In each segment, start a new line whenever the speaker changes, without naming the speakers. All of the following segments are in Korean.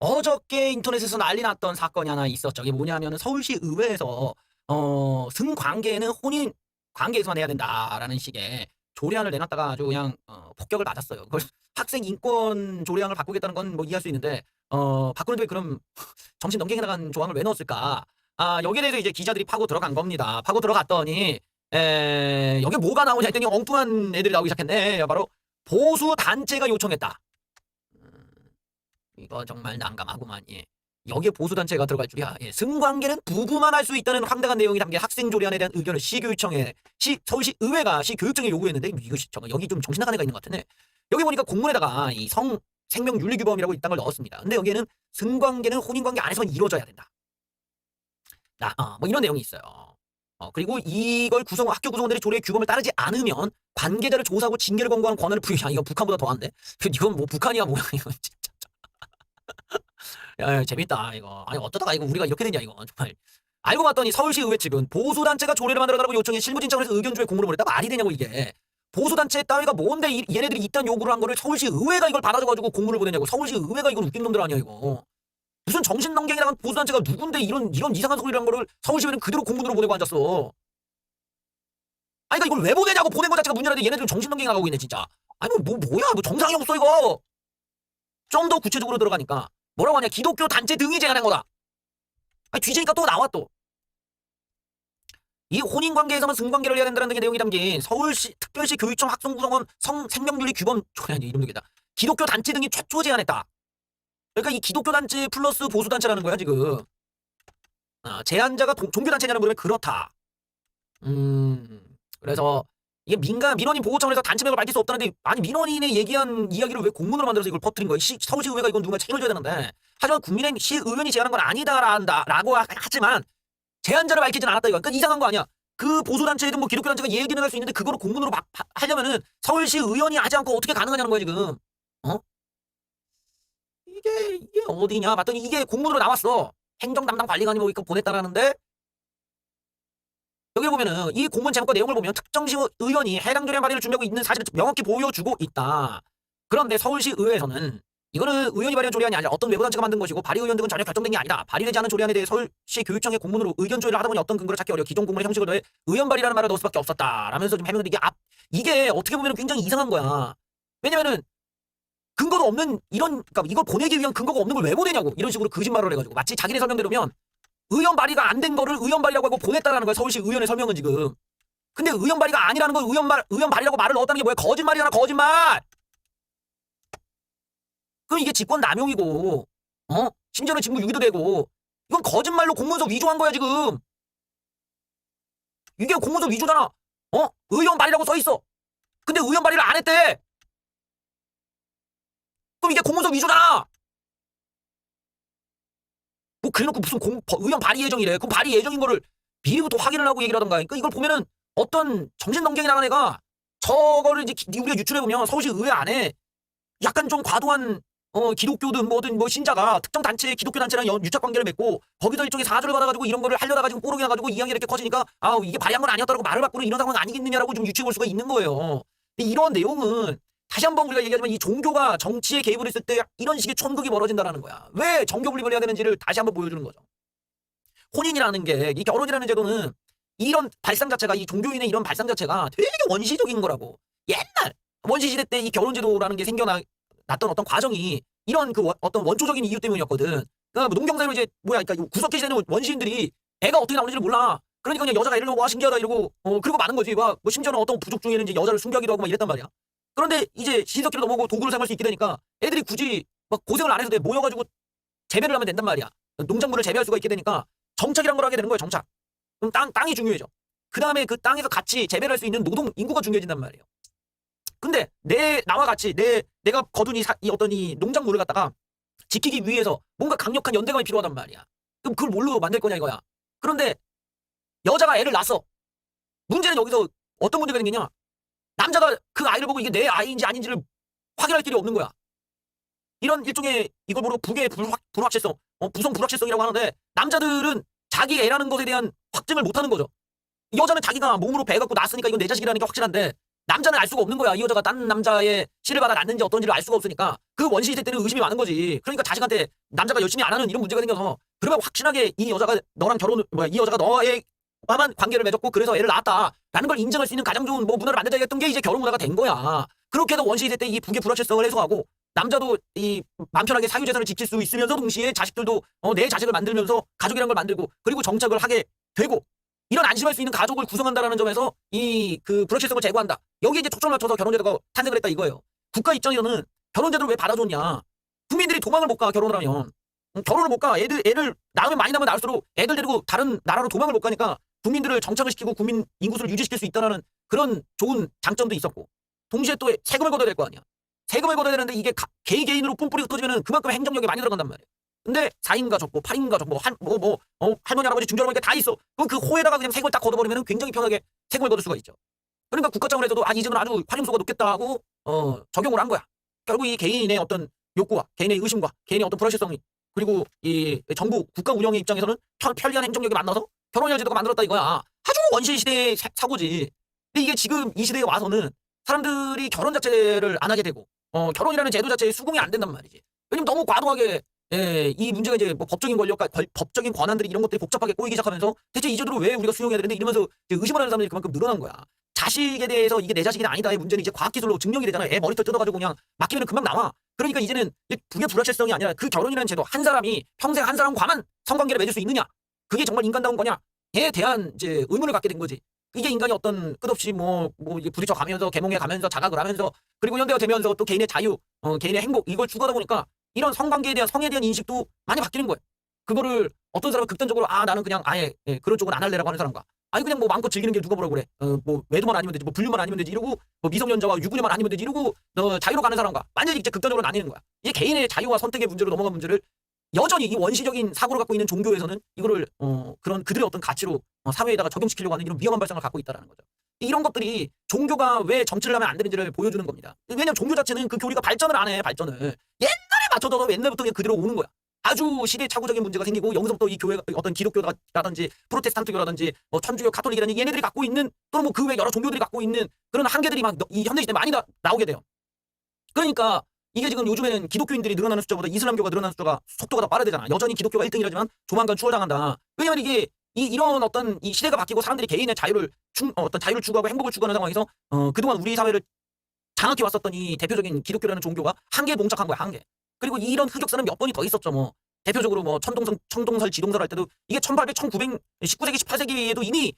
어저께 인터넷에서 난리 났던 사건이 하나 있었죠. 이게 뭐냐면은 서울시 의회에서 어, 승관계는 혼인 관계에서만 해야 된다라는 식의 조례안을 내놨다가 아주 그냥 어, 폭격을 맞았어요. 그걸 학생 인권 조례안을 바꾸겠다는 건 뭐 이해할 수 있는데 어, 바꾸는데 왜 그럼 정신 넘기게 나간 조항을 왜 넣었을까? 아, 여기에 대해서 이제 기자들이 파고 들어간 겁니다. 파고 들어갔더니 에, 여기 뭐가 나오냐 했더니 엉뚱한 애들이 나오기 시작했네. 바로 보수 단체가 요청했다. 음, 이거 정말 난감하구만. 예. 여기에 보수단체가 들어갈 줄이야. 예. 승관계는 부부만 할 수 있다는 황당한 내용이 담긴 학생 조례안에 대한 의견을 시교육청에 시 서울시 의회가 시 교육청에 요구했는데 이것이 정말 여기 좀 정신 나간 애가 있는 것 같은데 여기 보니까 공문에다가 이 성 생명 윤리 규범이라고 이 땅을 넣었습니다. 근데 여기에는 승관계는 혼인 관계 안에서만 이루어져야 된다. 나, 어, 뭐 이런 내용이 있어요. 어, 그리고 이걸 구성 학교 구성원들이 조례 규범을 따르지 않으면 관계자를 조사하고 징계를 권고하는 권한을 부여야 이거 북한보다 더한데 이건 뭐 북한이야 뭐야 이거 야, 야, 재밌다 이거. 아니 어쩌다가 이거 우리가 이렇게 되냐 이거. 정말. 알고 봤더니 서울시 의회 측은 보수단체가 조례를 만들어달라고 요청해 실무진청을 해서 의견조회 공문을 보냈다 말이 되냐고 이게. 보수단체 따위가 뭔데 이- 얘네들이 이딴 요구를 한 거를 서울시 의회가 이걸 받아줘가지고 공문을 보내냐고. 서울시 의회가 이걸 웃긴 놈들 아니야 이거. 무슨 정신넘갱이라는 보수단체가 누군데 이런 이런 이상한 소리를 한 거를 서울시의회는 그대로 공문으로 보내고 앉았어. 아니 그러니까 이걸 왜 보내냐고 보낸 거 자체가 문제라는데 얘네들은 정신넘갱이 나가고 있네 진짜. 아니 뭐, 뭐 뭐야 뭐 정상이 없어 이거. 좀 더 구체적으로 들어가니까 뭐라고 하냐? 기독교 단체 등이 제안한 거다. 아니 뒤지니까 또 나와 또. 이 혼인 관계에서만 승관계를 해야 된다는 게 내용이 담긴 서울시 특별시 교육청 학생구성원 성 생명윤리 규범 조례안이 이름 되겠다. 기독교 단체 등이 최초 제안했다. 그러니까 이 기독교 단체 플러스 보수 단체라는 거야 지금. 아, 제안자가 동- 종교 단체냐는 물으면 그렇다. 음 그래서 이게 민간 민원인 보호 차원에서 단체명을 밝힐 수 없다는데 아니 민원인의 얘기한 이야기를 왜 공문으로 만들어서 이걸 퍼뜨린 거야? 시, 서울시 의회가 이건 누군가 책임을 져야 되는데 하지만 국민의 시 의원이 제안한 건 아니다라고 하지만 제안자를 밝히진 않았다 이거. 그러니까 이상한 거 아니야. 그 보수 단체든 뭐 기독교 단체가 얘기는 할 수 있는데 그거를 공문으로 막 하- 하려면은 서울시 의원이 하지 않고 어떻게 가능하냐는 거야 지금. 어? 이게 이게 어디냐? 봤더니 이게 공문으로 나왔어. 행정 담당 관리관이 뭐 이거 보냈다라는데 여기 보면은 이 공문 제목과 내용을 보면 특정시 의원이 해당 조례 발의를 준비하고 있는 사실을 명확히 보여주고 있다. 그런데 서울시 의회에서는 이거는 의원이 발의한 조례안이 아니라 어떤 외부 단체가 만든 것이고 발의 의원 등은 전혀 결정된 게 아니다. 발의되지 않은 조례안에 대해 서울시 교육청의 공문으로 의견 조회를 하다 보니 어떤 근거를 찾기 어려워 기존 공문의 형식을 더해 의원 발의라는 말을 넣을 수밖에 없었다. 라면서 좀 해명했는데 이게 앞 이게 어떻게 보면 굉장히 이상한 거야. 왜냐면은 근거도 없는 이런 그러니까 이걸 보내기 위한 근거가 없는 걸 왜 보내냐고 이런 식으로 거짓말을 해가지고 마치 자기네 설명대로면 의원 발의가 안 된 거를 의원 발의라고 하고 보냈다라는 거야 서울시 의원의 설명은 지금. 근데 의원 발의가 아니라는 걸 의원 말 의원 발의라고 말을 넣었다는 게 뭐야 거짓말이잖아 거짓말. 그럼 이게 직권 남용이고, 어? 심지어는 직무 유기도 되고, 이건 거짓말로 공문서 위조한 거야, 지금. 이게 공문서 위조잖아. 어? 의원 발의라고 써 있어. 근데 의원 발의를 안 했대. 그럼 이게 공문서 위조잖아. 뭐 그래놓고 무슨 공, 버- 의원 발의 예정이래. 그럼 발의 예정인 거를 미리부터 확인을 하고 얘기를 하던가. 그러니까 이걸 보면은 어떤 정신넘갱이 나간 애가 저거를 이제 기- 우리가 유출해 보면 서울시 의회 안에 약간 좀 과도한 어, 기독교든 뭐든 뭐 신자가 특정 단체 기독교 단체랑 연- 유착 관계를 맺고 거기서 일종의 사주를 받아가지고 이런 거를 하려다가 지금 뽀록이 나가지고 이야기가 이렇게 커지니까 아 이게 발의한 건 아니었다라고 말을 바꾸는 이런 상황 아니겠느냐라고 좀 유추해 볼 수가 있는 거예요. 근데 이런 내용은 다시 한번 우리가 얘기하지만 이 종교가 정치에 개입을 했을 때 이런 식의 천극이 벌어진다라는 거야. 왜 정교 분립을 해야 되는지를 다시 한번 보여주는 거죠. 혼인이라는 게 이 결혼이라는 제도는 이런 발상 자체가 이 종교인의 이런 발상 자체가 되게 원시적인 거라고. 옛날 원시 시대 때 이 결혼 제도라는 게 생겨나 났던 어떤 과정이 이런 그 원- 어떤 원초적인 이유 때문이었거든. 그러니까 뭐 농경사로 이제 뭐야, 그러니까 구석기 시대는 원시인들이 애가 어떻게 나오는지를 몰라. 그러니까 그냥 여자가 낳고 와 신기하다 이러고 어 그리고 많은 거지. 와, 뭐 심지어는 어떤 부족 중에는 이제 여자를 숨겨하기도 하고 막 이랬단 말이야. 그런데 이제 신석기로 넘어오고 도구를 사용할 수 있게 되니까 애들이 굳이 막 고생을 안 해도 돼 모여가지고 재배를 하면 된단 말이야. 농작물을 재배할 수가 있게 되니까 정착이란 걸 하게 되는 거야 정착. 그럼 땅 땅이 중요해져. 그 다음에 그 땅에서 같이 재배를 할 수 있는 노동 인구가 중요해진단 말이에요. 근데 내 나와 같이 내 내가 거둔 이, 사, 이 어떤 이 농작물을 갖다가 지키기 위해서 뭔가 강력한 연대감이 필요하단 말이야. 그럼 그걸 뭘로 만들 거냐 이거야. 그런데 여자가 애를 낳았어. 문제는 여기서 어떤 문제가 생기냐? 남자가 그 아이를 보고 이게 내 아이인지 아닌지를 확인할 길이 없는 거야. 이런 일종의 이걸 모르고 북의 불확, 불확실성, 어, 부성 불확실성이라고 하는데 남자들은 자기 애라는 것에 대한 확증을 못하는 거죠. 여자는 자기가 몸으로 배갖고 낳았으니까 이건 내 자식이라는 게 확실한데 남자는 알 수가 없는 거야. 이 여자가 딴 남자의 씨를 받아 낳는지 어떤지를 알 수가 없으니까 그 원시 시대 때는 의심이 많은 거지. 그러니까 자식한테 남자가 열심히 안 하는 이런 문제가 생겨서 그러면 확실하게 이 여자가 너랑 결혼을 뭐야 이 여자가 너의 와만 관계를 맺었고 그래서 애를 낳았다라는 걸 인정할 수 있는 가장 좋은 뭐 문화를 만들자 했던 게 이제 결혼 문화가 된 거야. 그렇게 해서 원시시대 때이 북의 불확실성을 해소하고 남자도 이 마음 편하게 사유재산을 지킬 수 있으면서 동시에 자식들도 어, 내 자식을 만들면서 가족이라는 걸 만들고 그리고 정착을 하게 되고 이런 안심할 수 있는 가족을 구성한다라는 점에서 이 그 불확실성을 제거한다. 여기에 이제 초점을 맞춰서 결혼제도가 탄생을 했다 이거예요. 국가 입장에서는 결혼제도를 왜 받아줬냐? 국민들이 도망을 못 가 결혼을 하면 음, 결혼을 못 가. 애들 애를 낳으면 많이 낳으면 낳을수록 애들 데리고 다른 나라로 도망을 못 가니까 국민들을 정착을 시키고 국민 인구수를 유지시킬 수 있다라는 그런 좋은 장점도 있었고 동시에 또 세금을 걷어야 될 거 아니야. 세금을 걷어야 되는데 이게 가- 개인 개인으로 뿜뿌리 흩어지면 그만큼 행정력이 많이 들어간단 말이야. 근데 4인 가족, 뭐 8인 가족, 뭐, 할, 뭐, 뭐, 어, 할머니, 할아버지, 중전할머니 다 있어. 그럼 그 호에다가 그냥 세금을 딱 걷어버리면 굉장히 편하게 세금을 걷을 수가 있죠. 그러니까 국가 차원에서도 아, 이 집은 아주 활용도가 높겠다 하고, 어, 적용을 한 거야. 결국 이 개인의 어떤 욕구와 개인의 의심과 개인의 어떤 불확실성이 그리고 이 정부 국가 운영의 입장에서는 편, 편리한 행정력이 만나서 결혼할 제도가 만들었다 이거야. 아주 원시 시대의 사- 사고지. 근데 이게 지금 이 시대에 와서는 사람들이 결혼 자체를 안 하게 되고 어, 결혼이라는 제도 자체에 수긍이 안 된단 말이지. 왜냐면 너무 과도하게 예, 이 문제가 이제 뭐 법적인 권력과 권- 법적인 권한들이 이런 것들이 복잡하게 꼬이기 시작하면서 대체 이 제도를 왜 우리가 수용해야 되는데 이러면서 의심을 하는 사람들이 그만큼 늘어난 거야. 자식에 대해서 이게 내 자식이 아니다의 문제는 이제 과학기술로 증명이 되잖아요. 애 머리털 뜯어가지고 그냥 맡기면 금방 나와. 그러니까 이제는 이제 그게 불확실성이 아니라 그 결혼이라는 제도 한 사람이 평생 한 사람과만 성관계를 맺을 수 있느냐 그게 정말 인간다운 거냐에 대한 이제 의문을 갖게 된 거지. 이게 인간이 어떤 끝없이 뭐, 뭐, 부딪혀 가면서, 개몽해 가면서, 자각을 하면서, 그리고 현대화 되면서 또 개인의 자유, 어, 개인의 행복, 이걸 추구하다 보니까 이런 성관계에 대한, 성에 대한 인식도 많이 바뀌는 거예요. 그거를 어떤 사람은 극단적으로, 아, 나는 그냥 아예, 예, 그런 쪽은 안 할래라고 하는 사람과, 아니, 그냥 뭐 마음껏 즐기는 게 누가 뭐라고 그래. 어, 뭐, 외도만 아니면 되지, 뭐, 불륜만 아니면 되지, 이러고, 뭐, 미성년자와 유부녀만 아니면 되지, 이러고, 어, 자유로 가는 사람과, 완전히 이제 극단적으로 나뉘는 거야. 이게 개인의 자유와 선택의 문제로 넘어간 문제를 여전히 이 원시적인 사고를 갖고 있는 종교에서는 이거를 어, 그런 그들의 어떤 가치로 어, 사회에다가 적용시키려고 하는 이런 위험한 발상을 갖고 있다는 거죠. 이런 것들이 종교가 왜 정치를 하면 안 되는지를 보여주는 겁니다. 왜냐하면 종교 자체는 그 교리가 발전을 안 해, 발전을. 옛날에 맞춰져서 옛날부터 그냥 그대로 오는 거야. 아주 시대착오적인 문제가 생기고 여기서부터 이 교회가 어떤 기독교라든지 프로테스탄트교라든지 뭐 천주교, 가톨릭이라는 얘네들이 갖고 있는 또는 뭐 그 외 여러 종교들이 갖고 있는 그런 한계들이 막 이 현대 시대에 많이 나, 나오게 돼요. 그러니까 이게 지금 요즘에는 기독교인들이 늘어나는 숫자보다 이슬람교가 늘어나는 숫자가 속도가 더 빠르야 되잖아. 여전히 기독교가 1등이라지만 조만간 추월당한다. 왜냐면 이게 이, 이런 어떤 이 시대가 바뀌고 사람들이 개인의 자유를 충, 어, 어떤 자유를 추구하고 행복을 추구하는 상황에서 어, 그동안 우리 사회를 장악해 왔었던 이 대표적인 기독교라는 종교가 한계에 봉착한 거야, 한계. 그리고 이런 흑역사는 몇 번이 더 있었죠, 뭐. 대표적으로 뭐 천동성, 천동설, 지동설 할 때도 이게 1800, 1900, 19세기, 18세기에도 이미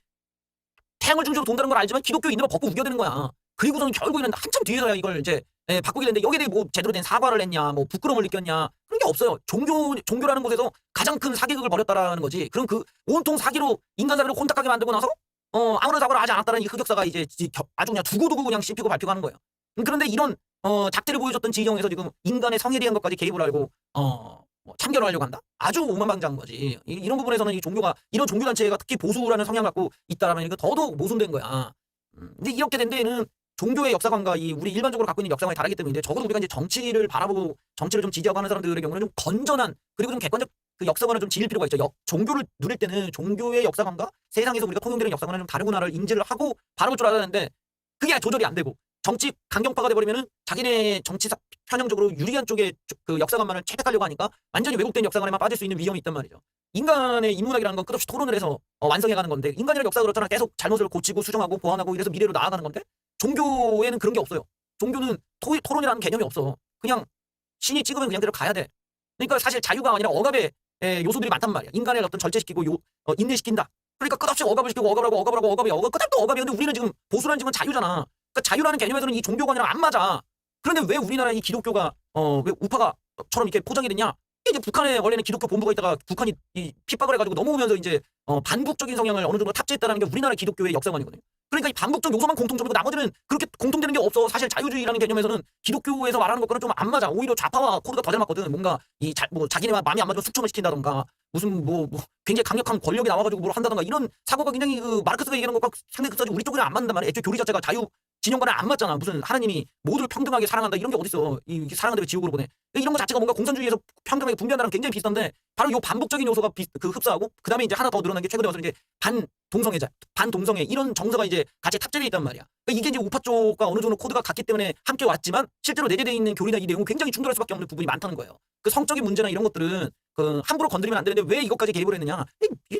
태양을 중심으로 돈다는 걸 알지만 기독교인들은 벗고 우겨대는 거야. 그리고서는 결국에는 한참 뒤에서야 이걸 이제 예, 바꾸게 되는데 여기에 대해 뭐 제대로 된 사과를 했냐, 뭐 부끄러움을 느꼈냐 그런 게 없어요. 종교 종교라는 곳에서 가장 큰 사기극을 벌였다라는 거지. 그럼 그 온통 사기로 인간 사회를 혼탁하게 만들고 나서 어 아무런 사과를 하지 않았다는 이 흑역사가 이제 아주 그냥 두고두고 그냥 씹히고 밟히고 하는 거예요. 음, 그런데 이런 어 작태를 보여줬던 지경에서 지금 인간의 성에 대한 것까지 개입을 하고 어 뭐, 참견을 하려고 한다? 아주 오만방자한 거지. 이, 이런 부분에서는 이 종교가 이런 종교 단체가 특히 보수라는 성향 갖고 있다라면 이거 더더욱 모순된 거야. 음, 근데 이렇게 된 데에는 종교의 역사관과 이 우리 일반적으로 갖고 있는 역사관이 다르기 때문에 적어도 우리가 이제 정치를 바라보고 정치를 좀 지지하고 하는 사람들의 경우는 좀 건전한 그리고 좀 객관적 그 역사관을 좀 지닐 필요가 있죠. 역- 종교를 누릴 때는 종교의 역사관과 세상에서 우리가 통용되는 역사관은 좀 다르구나를 인지를 하고 바라볼 줄 알아야 되는데 그게 조절이 안 되고 정치 강경파가 돼버리면은 자기네 정치 사- 편향적으로 유리한 쪽의 조- 그 역사관만을 채택하려고 하니까 완전히 왜곡된 역사관에만 빠질 수 있는 위험이 있단 말이죠. 인간의 인문학이라는 건 끝없이 토론을 해서 어, 완성해가는 건데 인간이라는 역사가 그렇잖아. 계속 잘못을 고치고 수정하고 보완하고 이래서 미래로 나아가는 건데 종교에는 그런 게 없어요. 종교는 토, 토론이라는 개념이 없어. 그냥 신이 찍으면 그냥 그대로 가야 돼. 그러니까 사실 자유가 아니라 억압의 에, 요소들이 많단 말이야. 인간을 어떤 절제시키고 요, 어, 인내시킨다. 그러니까 끝없이 억압을 시키고 억압을 하고 억압을 하고 억압이 억압 끝없도 억압이야. 근데 우리는 지금 보수라는 지금 자유잖아. 그러니까 자유라는 개념에서는 이 종교관이랑 안 맞아. 그런데 왜 우리나라 이 기독교가 어, 왜 우파가처럼 이렇게 포장이 됐냐? 이제 북한에 원래는 기독교 본부가 있다가 북한이 이 핍박을 해가지고 넘어오면서 이제 어, 반북적인 성향을 어느 정도 탑재했다는 게 우리나라 기독교의 역사관이거든요. 그러니까 이 반북적 요소만 공통점이고 나머지는 그렇게 공통되는 게 없어. 사실 자유주의라는 개념에서는 기독교에서 말하는 것과는 좀 안 맞아. 오히려 좌파와 코드가 더 잘 맞거든. 뭔가 이 자, 뭐 자기네 마음이 안 맞으면 숙청을 시킨다던가 무슨 뭐, 뭐 굉장히 강력한 권력이 나와가지고 뭘 한다던가 이런 사고가 굉장히 그 마르크스가 얘기하는 것과 상당히 극사지 우리 쪽이랑 안 맞는단 말이야. 애초에 교리 자체가 자유 진영과는 안 맞잖아. 무슨 하나님이 모두를 평등하게 사랑한다 이런 게 어딨어. 이이 사랑한다고 지옥으로 보내. 이런 거 자체가 뭔가 공산주의에서 평등하게 분배한다랑 굉장히 비슷한데 바로 이 반복적인 요소가 비, 그 흡사하고 그 다음에 이제 하나 더 늘어난 게 최근에 와서 이제 반 동성애자, 반 동성애 이런 정서가 이제 같이 탑재되어 있단 말이야. 그러니까 이게 이제 우파 쪽과 어느 정도 코드가 같기 때문에 함께 왔지만 실제로 내재되어 있는 교리나 이 내용은 굉장히 충돌할 수밖에 없는 부분이 많다는 거예요. 그 성적인 문제나 이런 것들은 그 함부로 건드리면 안 되는데 왜 이것까지 개입을 했느냐? 이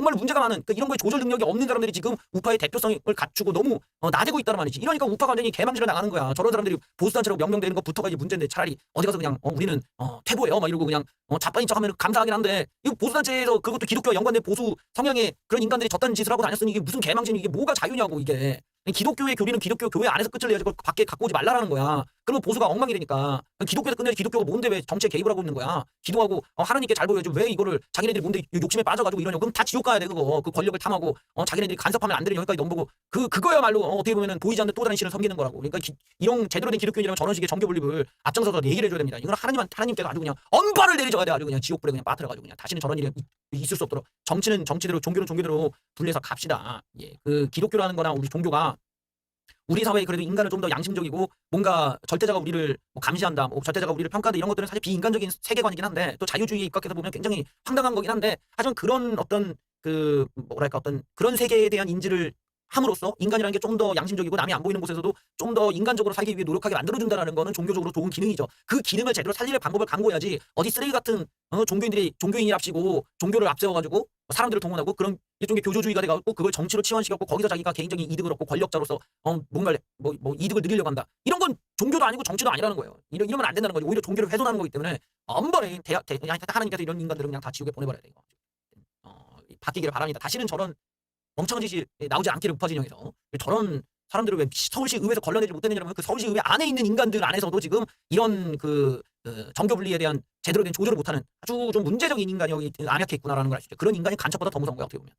정말 문제가 많은 그 이런 거에 조절 능력이 없는 사람들이 지금 우파의 대표성을 갖추고 너무 어, 나대고 있다는 말이지. 이러니까 우파가 완전히 개망신을 나가는 거야. 저런 사람들이 보수단체라고 명명되는 것부터가 이제 문제인데 차라리 어디 가서 그냥 어, 우리는 어, 퇴보예요. 막 이러고 그냥 어, 자빠진 척하면 감사하긴 한데 이 보수단체에서 그것도 기독교와 연관된 보수 성향의 그런 인간들이 저딴 짓을 하고 다녔으니 이게 무슨 개망신이 이게 뭐가 자유냐고 이게. 기독교의 교리는 기독교 교회 안에서 끝을 내야지 그걸 밖에 갖고 오지 말라라는 거야. 그러면 보수가 엉망이 되니까 기독교에서 끝내야지 기독교가 뭔데 왜 정치에 개입을 하고 있는 거야. 기도하고 어, 하나님께 잘 보여줘. 왜 이거를 자기네들이 뭔데 욕심에 빠져가지고 이러냐. 그럼 다 지옥 가야 돼 그거. 그 권력을 탐하고 어, 자기네들이 간섭하면 안 되는 여기까지 넘보고 그 그거야말로 어, 떻게 보면은 보이지 않는 또 다른 신을 섬기는 거라고. 그러니까 기, 이런 제대로 된 기독교인이라면 저런 식의 정교 분립을 앞장서서 얘기를 해줘야 됩니다. 이건 하나님 하나님께서 아주 그냥 언발을 내리줘야 돼. 아주 그냥 지옥불에 그냥 빠뜨려가지고 그냥 다시는 저런 일이 있- 있을 수 없도록 정치는 정치대로 종교는 종교대로 분리해서 갑시다. 예, 그 기독교라는 거나 우리 종교가 우리 사회에 그래도 인간은 좀더 양심적이고 뭔가 절대자가 우리를 뭐 감시한다, 뭐 절대자가 우리를 평가한다 이런 것들은 사실 비인간적인 세계관이긴 한데 또 자유주의에 입각해서 보면 굉장히 황당한 거긴 한데 하지만 그런 어떤 그 뭐랄까 어떤 그런 세계에 대한 인지를 함으로써 인간이라는 게 좀 더 양심적이고 남이 안 보이는 곳에서도 좀 더 인간적으로 살기 위해 노력하게 만들어준다라는 거는 종교적으로 좋은 기능이죠. 그 기능을 제대로 살릴 방법을 강구해야지 어디 쓰레기 같은 어, 종교인들이 종교인이랍시고 종교를 앞세워가지고 사람들을 동원하고 그런 일종의 교조주의가 돼가지고 그걸 정치로 치환시켰고 거기서 자기가 개인적인 이득을 얻고 권력자로서 어, 뭔가를 뭐, 뭐 이득을 누리려고 한다. 이런 건 종교도 아니고 정치도 아니라는 거예요. 이러, 이러면 안 된다는 거죠. 오히려 종교를 훼손하는 거기 때문에 엄벌에 대, 대, 하나님께서 이런 인간들을 그냥 다 지옥에 보내버려야 돼요. 어, 바뀌기를 바랍니다. 다시는 저런 멍청한 짓이 나오지 않기를 우파 진영에서 저런 사람들을 왜 서울시 의회에서 걸러내지 못했느냐면 그 서울시 의회 안에 있는 인간들 안에서도 지금 이런 그 어, 정교 분리에 대한 제대로 된 조절을 못하는 아주 좀 문제적인 인간이 여기 안약해 있구나라는 걸 알 수 있죠. 그런 인간이 간첩보다 더 무서운 거야 어떻게 보면.